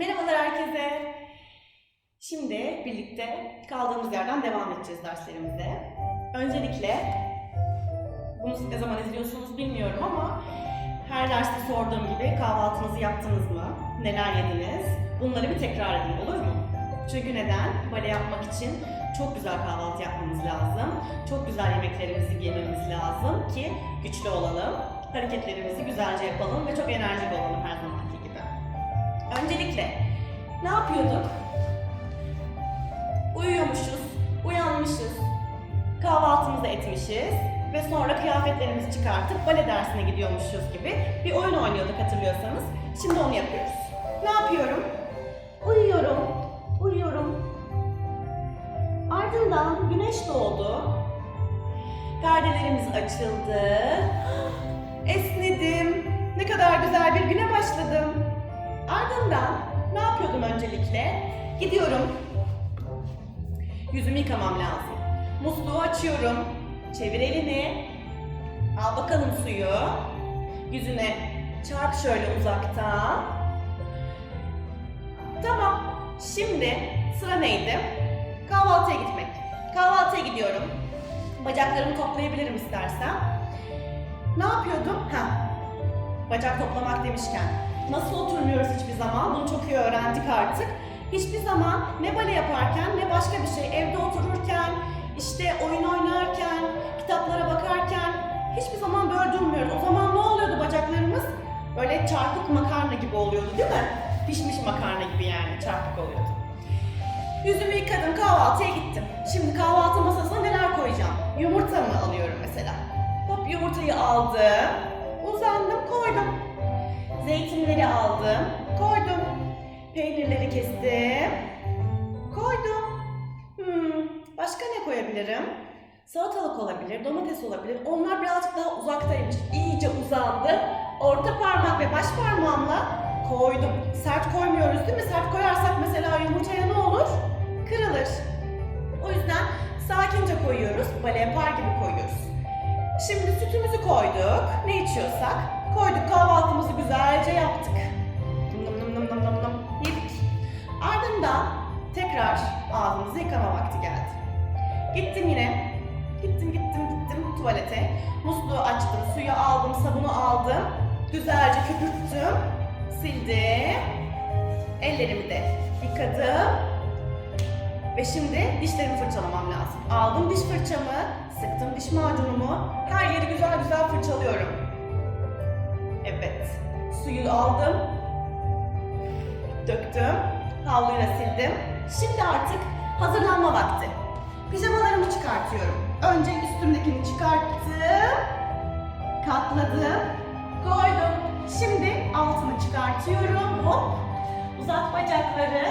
Merhabalar herkese. Şimdi birlikte kaldığımız yerden devam edeceğiz derslerimize. Öncelikle bunu ne zaman izliyorsunuz bilmiyorum ama her derste sorduğum gibi kahvaltınızı yaptınız mı? Neler yediniz? Bunları bir tekrar edin olur mu? Çünkü neden? Bale yapmak için çok güzel kahvaltı yapmamız lazım. Çok güzel yemeklerimizi yememiz lazım ki güçlü olalım. Hareketlerimizi güzelce yapalım ve çok enerjik olalım her gibi. Öncelikle ne yapıyorduk? Uyuyormuşuz, uyanmışız, kahvaltımızı etmişiz ve sonra kıyafetlerimizi çıkartıp bale dersine gidiyormuşuz gibi bir oyun oynuyorduk hatırlıyorsanız. Şimdi onu yapıyoruz. Ne yapıyorum? Uyuyorum, uyuyorum. Ardından güneş doğdu. Perdelerimiz açıldı. Esnedim. Ne kadar güzel bir güne başladım. Ardından ne yapıyordum öncelikle? Gidiyorum. Yüzümü yıkamam lazım. Musluğu açıyorum. Çevir elini. Al bakalım suyu. Yüzüne çarp şöyle uzaktan. Tamam. Şimdi sıra neydi? Kahvaltıya gitmek. Kahvaltıya gidiyorum. Bacaklarımı toplayabilirim istersen. Ne yapıyordum? Ha. Bacak toplamak demişken. Nasıl oturmuyoruz zaman? Bunu çok iyi öğrendik artık. Hiçbir zaman ne bale yaparken ne başka bir şey evde otururken, işte oyun oynarken, kitaplara bakarken hiçbir zaman böyle durmuyoruz. O zaman ne oluyordu bacaklarımız? Böyle çarpık makarna gibi oluyordu değil mi? Pişmiş makarna gibi yani çarpık oluyordu. Yüzümü yıkadım, kahvaltıya gittim. Şimdi kahvaltı masasına neler koyacağım? Yumurta mı alıyorum mesela? Hop yumurtayı aldım, uzandım, koydum. Zeytinleri aldım. Peynirleri kestim, koydum. Hmm, başka ne koyabilirim? Salatalık olabilir, domates olabilir. Onlar birazcık daha uzaktaymış. İyice uzandı. Orta parmak ve baş parmağımla koydum. Sert koymuyoruz değil mi? Sert koyarsak mesela yumurtaya ne olur? Kırılır. O yüzden sakince koyuyoruz. Bale yapar gibi koyuyoruz. Şimdi sütümüzü koyduk. Ne içiyorsak koyduk. Kahvaltımızı güzelce yaptık. Ağzımızı yıkama vakti geldi. Gittim yine. Gittim gittim gittim tuvalete. Musluğu açtım, suyu aldım, sabunu aldım. Güzelce köpürttüm. Sildim. Ellerimi de yıkadım. Ve şimdi dişlerimi fırçalamam lazım. Aldım diş fırçamı, sıktım diş macunumu. Her yeri güzel güzel fırçalıyorum. Evet. Suyu aldım. Döktüm. Havluyla sildim. Şimdi artık hazırlanma vakti. Pijamalarımı çıkartıyorum. Önce üstümdekini çıkarttım. Katladım. Koydum. Şimdi altını çıkartıyorum. Hop. Uzat bacakları.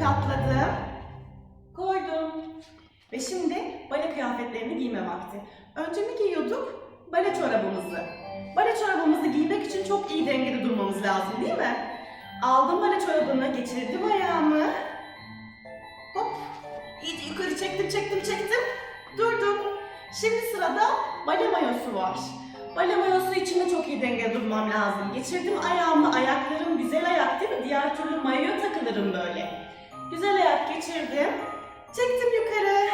Katladım. Koydum. Ve şimdi bale kıyafetlerini giyme vakti. Önce ne giyiyorduk? Bale çorabımızı. Bale çorabımızı giymek için çok iyi dengede durmamız lazım değil mi? Aldım bale çorabını, geçirdim ayağımı. Hop. İyice yukarı çektim, çektim, çektim. Durdum. Şimdi sırada bale mayosu var. Bale mayosu için de çok iyi dengede durmam lazım. Geçirdim ayağımı, ayaklarım güzel ayak değil mi? Diğer türlü mayoya takılırım böyle. Güzel ayak geçirdim. Çektim yukarı.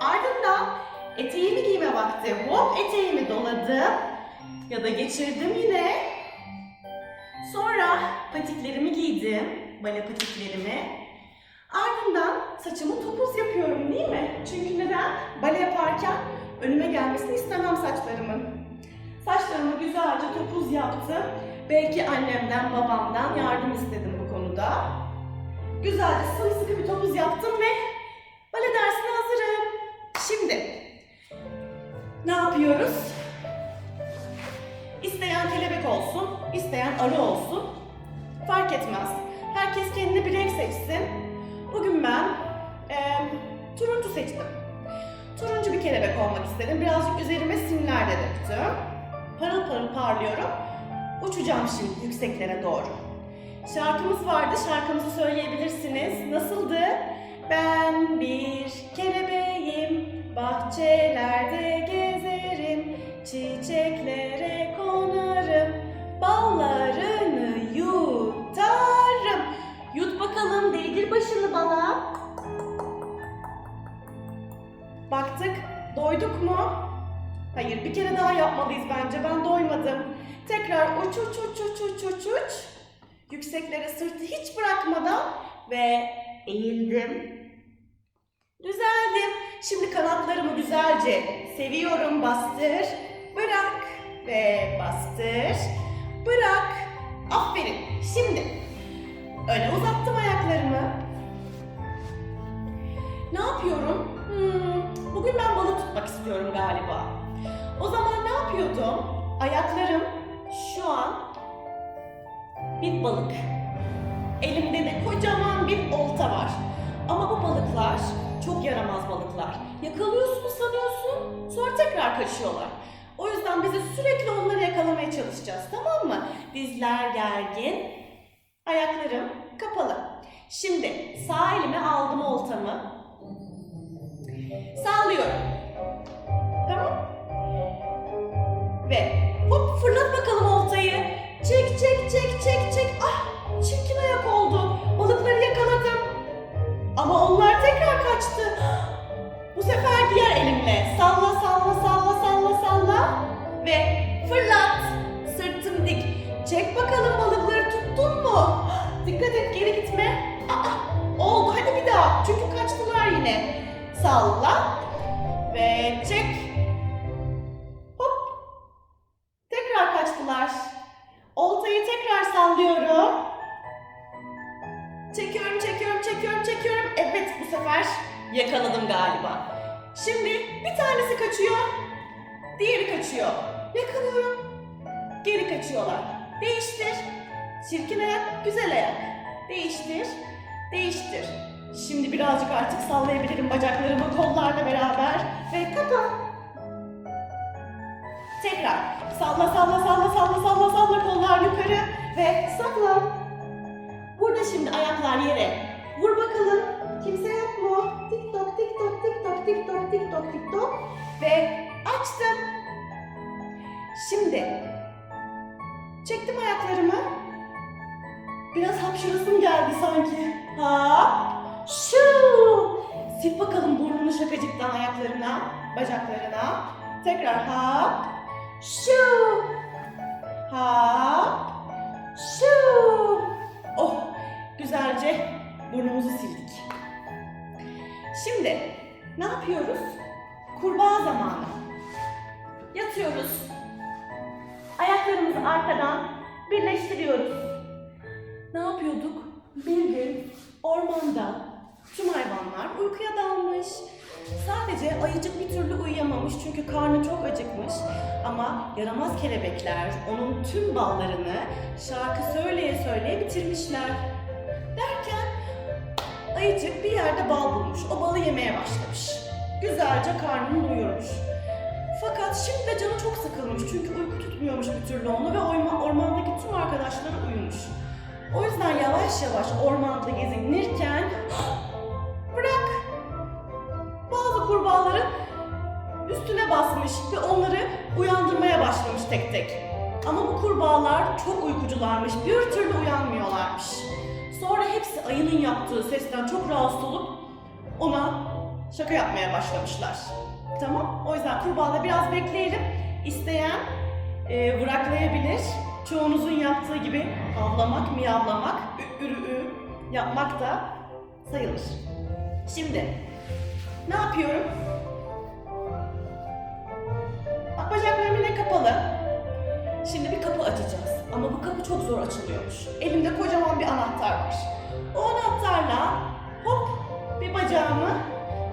Ardından eteğimi giyme vakti. Hop eteğimi doladım. Ya da geçirdim yine. Sonra patiklerimi giydim. Bale patiklerimi. Ardından saçımı topuz yapıyorum değil mi? Çünkü neden? Bale yaparken önüme gelmesini istemem saçlarımın. Saçlarımı güzelce topuz yaptım. Belki annemden, babamdan yardım istedim bu konuda. Güzelce sımsıkı bir topuz yaptım ve bale dersine hazırım. Şimdi ne yapıyoruz? İsteyen kelebek olsun, isteyen arı olsun. Fark etmez. Herkes kendine bir renk seçsin. Bugün ben eee, turuncu seçtim. Turuncu bir kelebek olmak istedim. Birazcık üzerime simler de döktüm. Parıl parıl parlıyorum. Uçacağım şimdi yükseklere doğru. Şarkımız vardı. Şarkımızı söyleyebilirsiniz. Nasıldı? Ben bir kelebeğim. Bahçelerde gezerim. Çiçeklere konarım. Ballarını bir kere daha yapmalıyız bence. Ben doymadım. Tekrar uç uç uç uç uç uç uç. Yükseklere sırtı hiç bırakmadan ve eğildim. Düzeldim. Şimdi kanatlarımı güzelce seviyorum. Bastır. Bırak. Ve bastır. Bırak. Aferin. Şimdi öne uzattım ayaklarımı. Ne yapıyorum? Hmm, bugün ben balık tutmak istiyorum galiba. O zaman ne yapıyordum? Ayaklarım şu an bir balık. Elimde de kocaman bir olta var. Ama bu balıklar çok yaramaz balıklar. Yakalıyorsun sanıyorsun, sonra tekrar kaçıyorlar. O yüzden biz de sürekli onları yakalamaya çalışacağız, tamam mı? Dizler gergin, ayaklarım kapalı. Şimdi sağ elime aldım oltamı. Sallıyorum. Ve hop fırlat bakalım oltayı. Çek çek çek çek çek. Ah çirkin ayak oldu. Balıkları yakaladım. Ama onlar tekrar kaçtı. Bu sefer diğer elimle salla salla salla salla salla ve fırlat. Sırtım dik. Çek bakalım balıkları tuttun mu? Dikkat et geri gitme. Aa, oldu hadi bir daha. Çünkü kaçtılar yine. Salla ve çek. Yakaladım galiba. Şimdi bir tanesi kaçıyor. Diğeri kaçıyor. Yakalıyorum. Geri kaçıyorlar. Değiştir. Çirkin ayak, güzel ayak. Değiştir. Değiştir. Şimdi birazcık artık sallayabilirim bacaklarımı kollarla beraber. Ve kapa. Tekrar. Salla salla salla salla salla salla kollar yukarı. Ve saklan. Burada şimdi ayaklar yere. Vur bakalım. Kimse yok mu? Tik tok tik tok tik tok. Ve açtım. Şimdi çektim ayaklarımı. Biraz hapşırasım geldi sanki. Ha, şu. Sil bakalım burnunu şakacıktan ayaklarına, bacaklarına. Tekrar hap, şu. Hap, şu. Oh, güzelce burnumuzu sildik. Şimdi ne yapıyoruz? Kurbağa zamanı. Yatıyoruz. Ayaklarımızı arkadan birleştiriyoruz. Ne yapıyorduk? Bir gün ormanda tüm hayvanlar uykuya dalmış. Sadece ayıcık bir türlü uyuyamamış çünkü karnı çok acıkmış. Ama yaramaz kelebekler onun tüm ballarını şarkı söyleye söyleye bitirmişler. Ayıcık bir yerde bal bulmuş. O balı yemeye başlamış. Güzelce karnını doyurmuş. Fakat şimdi de canı çok sıkılmış çünkü uyku tutmuyormuş bir türlü onu ve orma- ormandaki tüm arkadaşları uyumuş. O yüzden yavaş yavaş ormanda gezinirken bırak bazı kurbağaların üstüne basmış ve onları uyandırmaya başlamış tek tek. Ama bu kurbağalar çok uykucularmış, bir türlü uyanmıyorlarmış. Sonra hepsi ayının yaptığı sesten çok rahatsız olup ona şaka yapmaya başlamışlar. Tamam, o yüzden kurbağada biraz bekleyelim. İsteyen e, bıraklayabilir. Çoğunuzun yaptığı gibi avlamak, miyavlamak, ürü, yapmak da sayılır. Şimdi ne yapıyorum? Bak kapalı. Şimdi bir kapı açacağız. Ama bu kapı çok zor açılıyormuş. Elimde kocaman bir anahtar var. O anahtarla hop bir bacağımı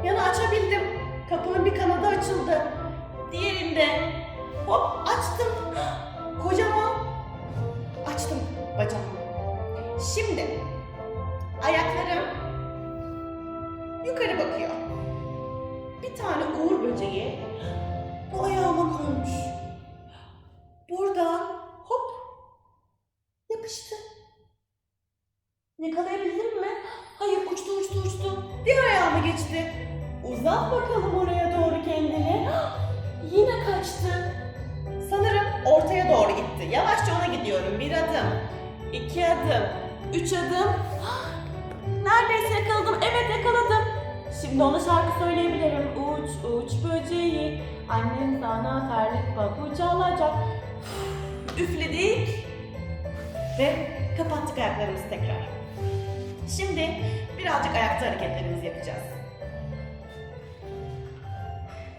yana açabildim. Kapının bir kanadı açıldı. Diğerinde hop açtım. Kocaman açtım bacağımı. Şimdi ayaklarım yukarı bakıyor. Bir tane uğur böceği bu ayağıma konmuş. İki adım, üç adım. Neredeyse yakaladım. Evet yakaladım. Şimdi ona şarkı söyleyebilirim. Uç uç böceği, annen sana terlik pabucu alacak. Üfledik ve kapattık ayaklarımızı tekrar. Şimdi birazcık ayakta hareketlerimizi yapacağız.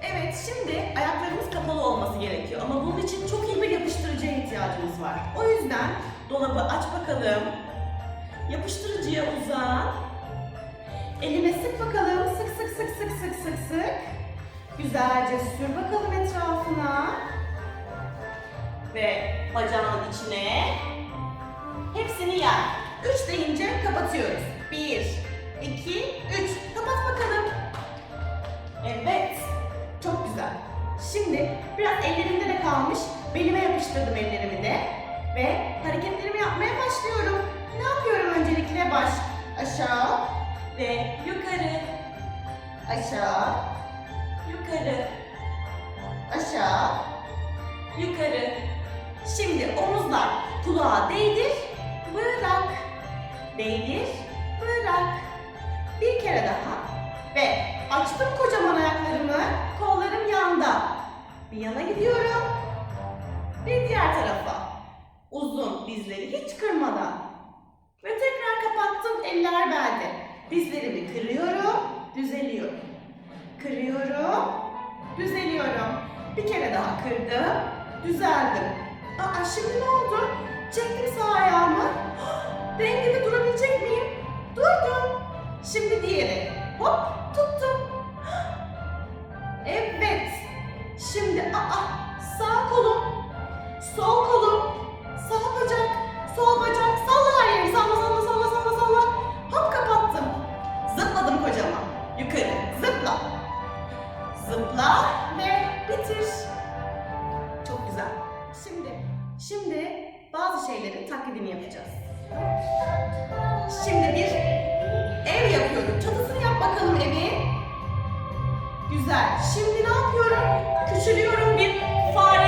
Evet, şimdi ayaklarımız kapalı olması gerekiyor ama bunun için çok iyi bir yapıştırıcıya ihtiyacımız var. O yüzden dolabı aç bakalım. Yapıştırıcıya uzan. Eline sık bakalım. Sık sık sık sık sık sık sık. Güzelce sür bakalım etrafına. Ve bacağın içine. Hepsini yer. Üç deyince kapatıyoruz. Bir, iki, üç. Kapat bakalım. Evet. Çok güzel. Şimdi biraz ellerimde de kalmış. Belime yapıştırdım ellerimi ve yukarı. Aşağı, yukarı. Aşağı, yukarı. Şimdi omuzlar kulağa değdir, bırak. Değdir, bırak. Bir kere daha. Ve açtım kocaman ayaklarımı. Kollarım yanda. Bir yana gidiyorum. Bir diğer tarafa. Uzun dizleri hiç kırmadan. Ve tekrar kapattım eller belde. Dizlerimi kırıyorum, düzeliyorum. Kırıyorum, düzeliyorum. Bir kere daha kırdım, düzeldim. Aa şimdi ne oldu? Çektim sağ ayağımı. Dengede durabilecek miyim? Durdum. Şimdi diğeri. Hop tuttum. Evet. Şimdi aa sağ kolum, sol kolum, taklidini yapacağız. Şimdi bir ev yapıyorum. Çatısını yap bakalım evi. Güzel. Şimdi ne yapıyorum? Küçülüyorum bir fare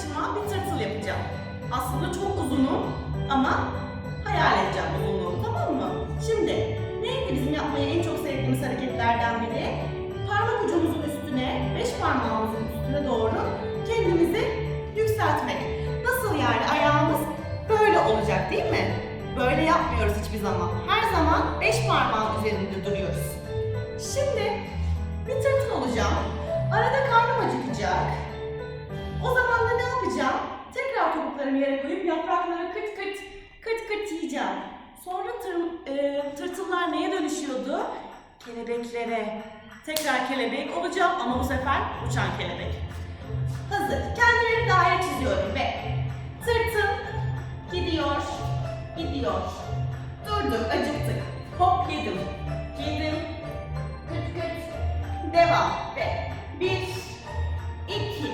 başıma bir tırtıl yapacağım. Aslında çok uzunum ama hayal edeceğim uzunluğunu tamam mı? Şimdi neydi bizim yapmayı en çok sevdiğimiz hareketlerden biri? Parmak ucumuzun üstüne, beş parmağımızın üstüne doğru kendimizi yükseltmek. Nasıl yani ayağımız böyle olacak değil mi? Böyle yapmıyoruz hiçbir zaman. Her zaman beş parmağın üzerinde duruyoruz. Şimdi bir tırtıl olacağım. Arada karnım acıkacak. O zaman da? Topuklarımı yere koyup yaprakları kıt kıt kıt kıt yiyeceğim. Sonra tır, e, tırtıllar neye dönüşüyordu? Kelebeklere. Tekrar kelebek olacağım ama bu sefer uçan kelebek. Hazır. Kendileri daire çiziyorum ve tırtıl gidiyor, gidiyor. Durduk, acıktık. Hop yedim, yedim. Kıt kıt. Devam ve bir, iki,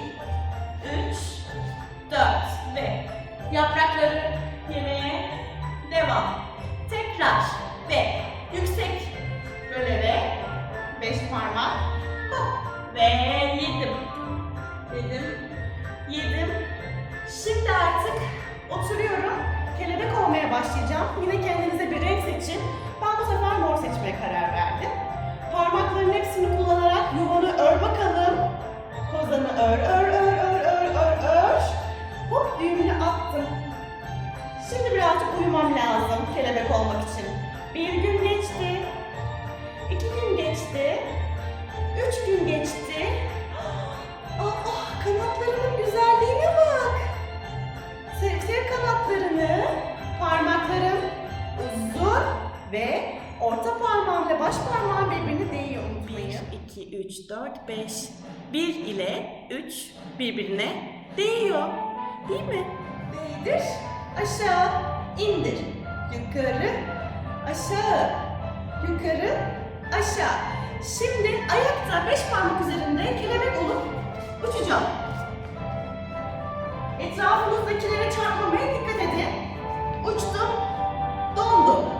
yaprakları yemeye devam. Tekrar ve yüksek röleve beş parmak hop ve yedim. Yedim, yedim. Şimdi artık oturuyorum. Kelebek olmaya başlayacağım. Yine kendinize bir renk seçin. Ben bu sefer mor seçmeye karar verdim. Parmakların hepsini kullanarak yuvanı ör bakalım. Kozanı ör, ör, ör, 3 birbirine değiyor. Değil mi? Değdir, aşağı, indir. Yukarı, aşağı, yukarı, aşağı. Şimdi ayakta beş parmak üzerinde kelebek olup uçacağım. Etrafınızdakilere çarpmamaya dikkat edin. Uçtum, dondum.